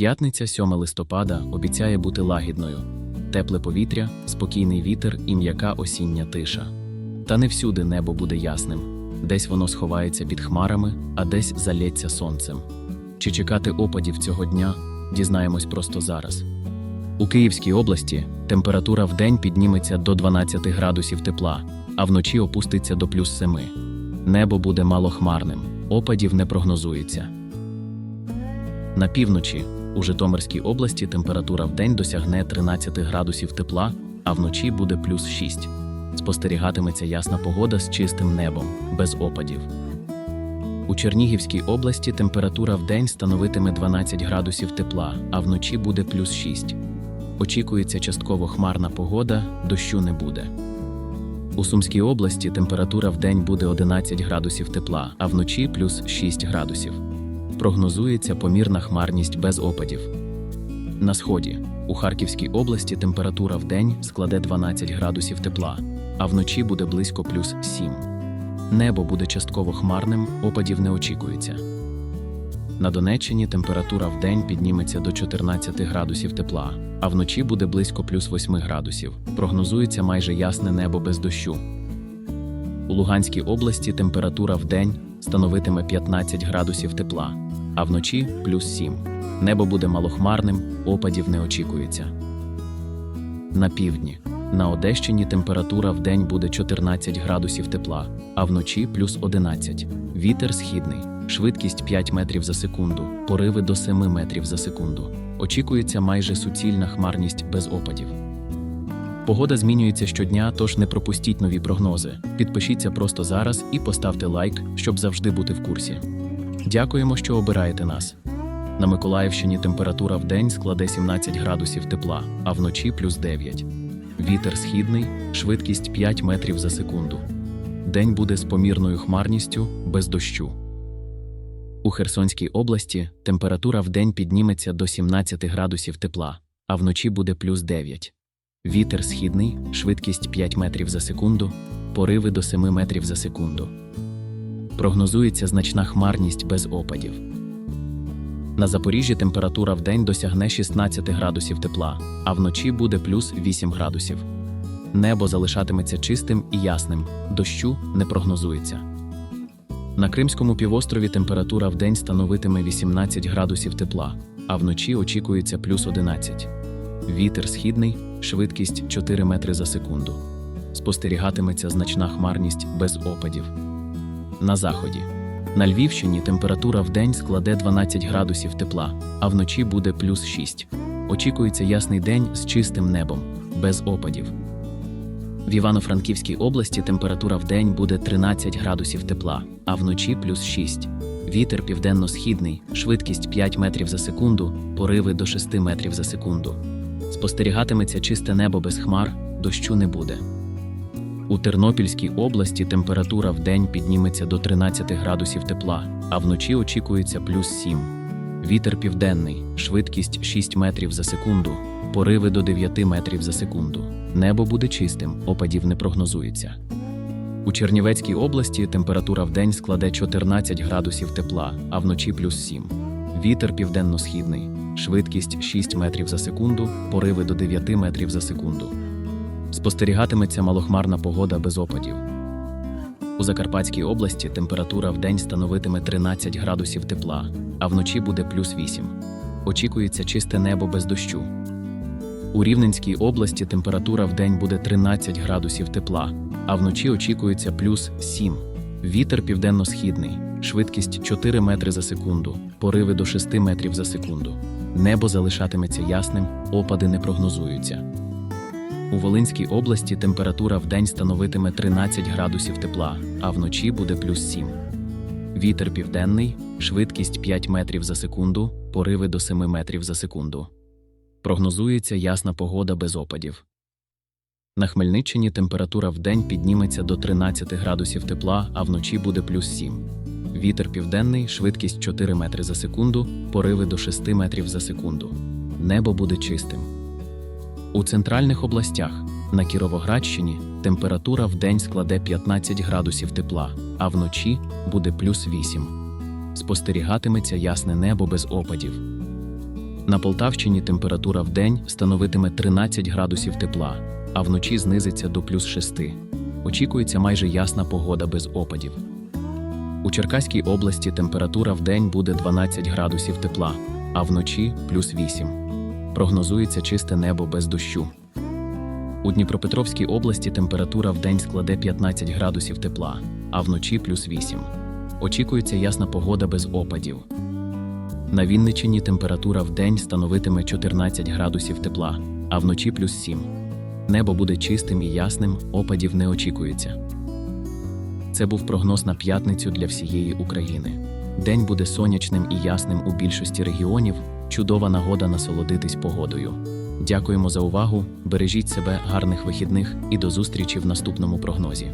П'ятниця 7 листопада обіцяє бути лагідною. Тепле повітря, спокійний вітер і м'яка осіння тиша. Та не всюди небо буде ясним. Десь воно сховається під хмарами, а десь залється сонцем. Чи чекати опадів цього дня, дізнаємось просто зараз. У Київській області температура в день підніметься до 12 градусів тепла, а вночі опуститься до плюс 7. Небо буде малохмарним, опадів не прогнозується. На півночі у Житомирській області температура в день досягне 13 градусів тепла, а вночі буде плюс 6. Спостерігатиметься ясна погода з чистим небом, без опадів. У Чернігівській області температура в день становитиме 12 градусів тепла, а вночі буде плюс 6. Очікується частково хмарна погода, дощу не буде. У Сумській області температура в день буде 11 градусів тепла, а вночі плюс 6 градусів. Прогнозується помірна хмарність без опадів. На сході у Харківській області температура в день складе 12 градусів тепла, а вночі буде близько плюс 7. Небо буде частково хмарним, опадів не очікується. На Донеччині температура в день підніметься до 14 градусів тепла, а вночі буде близько плюс 8 градусів. Прогнозується майже ясне небо без дощу. У Луганській області температура в день становитиме 15 градусів тепла, а вночі плюс 7. Небо буде малохмарним, опадів не очікується. На півдні. На Одещині температура в день буде 14 градусів тепла, а вночі плюс 11. Вітер східний, швидкість 5 метрів за секунду, пориви до 7 метрів за секунду. Очікується майже суцільна хмарність без опадів. Погода змінюється щодня, тож не пропустіть нові прогнози. Підпишіться просто зараз і поставте лайк, щоб завжди бути в курсі. Дякуємо, що обираєте нас. На Миколаївщині температура в день складе 17 градусів тепла, а вночі плюс 9. Вітер східний, швидкість 5 метрів за секунду. День буде з помірною хмарністю, без дощу. У Херсонській області температура в день підніметься до 17 градусів тепла, а вночі буде плюс 9. Вітер східний, швидкість 5 метрів за секунду, пориви до 7 метрів за секунду. Прогнозується значна хмарність без опадів. На Запоріжжі температура в день досягне 16 градусів тепла, а вночі буде плюс 8 градусів. Небо залишатиметься чистим і ясним, дощу не прогнозується. На Кримському півострові температура в день становитиме 18 градусів тепла, а вночі очікується плюс 11. Вітер східний, швидкість 4 метри за секунду. Спостерігатиметься значна хмарність без опадів. На заході. На Львівщині температура в день складе 12 градусів тепла, а вночі буде плюс 6. Очікується ясний день з чистим небом, без опадів. В Івано-Франківській області температура в день буде 13 градусів тепла, а вночі плюс 6. Вітер південно-східний, швидкість 5 метрів за секунду, пориви до 6 метрів за секунду. Спостерігатиметься чисте небо без хмар, дощу не буде. У Тернопільській області температура в день підніметься до 13 градусів тепла, а вночі очікується плюс 7. Вітер південний, швидкість 6 метрів за секунду, пориви до 9 метрів за секунду. Небо буде чистим, опадів не прогнозується. У Чернівецькій області температура в день складе 14 градусів тепла, а вночі плюс 7. Вітер південно-східний, швидкість 6 метрів за секунду, пориви до 9 метрів за секунду. Спостерігатиметься малохмарна погода без опадів. У Закарпатській області температура в день становитиме 13 градусів тепла, а вночі буде плюс 8. Очікується чисте небо без дощу. У Рівненській області температура в день буде 13 градусів тепла, а вночі очікується плюс 7. Вітер південно-східний, швидкість 4 метри за секунду, пориви до 6 метрів за секунду. Небо залишатиметься ясним, опади не прогнозуються. У Волинській області температура в день становитиме 13 градусів тепла, а вночі буде плюс 7. Вітер південний, швидкість 5 метрів за секунду, пориви до 7 метрів за секунду. Прогнозується ясна погода без опадів. На Хмельниччині температура в день підніметься до 13 градусів тепла, а вночі буде плюс 7. Вітер південний, швидкість 4 метри за секунду, пориви до 6 метрів за секунду. Небо буде чистим. У центральних областях на Кіровоградщині температура в день складе 15 градусів тепла, а вночі буде плюс 8. Спостерігатиметься ясне небо без опадів. На Полтавщині температура вдень становитиме 13 градусів тепла, а вночі знизиться до плюс 6. Очікується майже ясна погода без опадів. У Черкаській області температура вдень буде 12 градусів тепла, а вночі плюс 8. Прогнозується чисте небо без дощу. У Дніпропетровській області температура вдень складе 15 градусів тепла, а вночі плюс 8. Очікується ясна погода без опадів. На Вінниччині температура вдень становитиме 14 градусів тепла, а вночі плюс 7. Небо буде чистим і ясним, опадів не очікується. Це був прогноз на п'ятницю для всієї України. День буде сонячним і ясним у більшості регіонів. Чудова нагода насолодитись погодою. Дякуємо за увагу. Бережіть себе, гарних вихідних і до зустрічі в наступному прогнозі.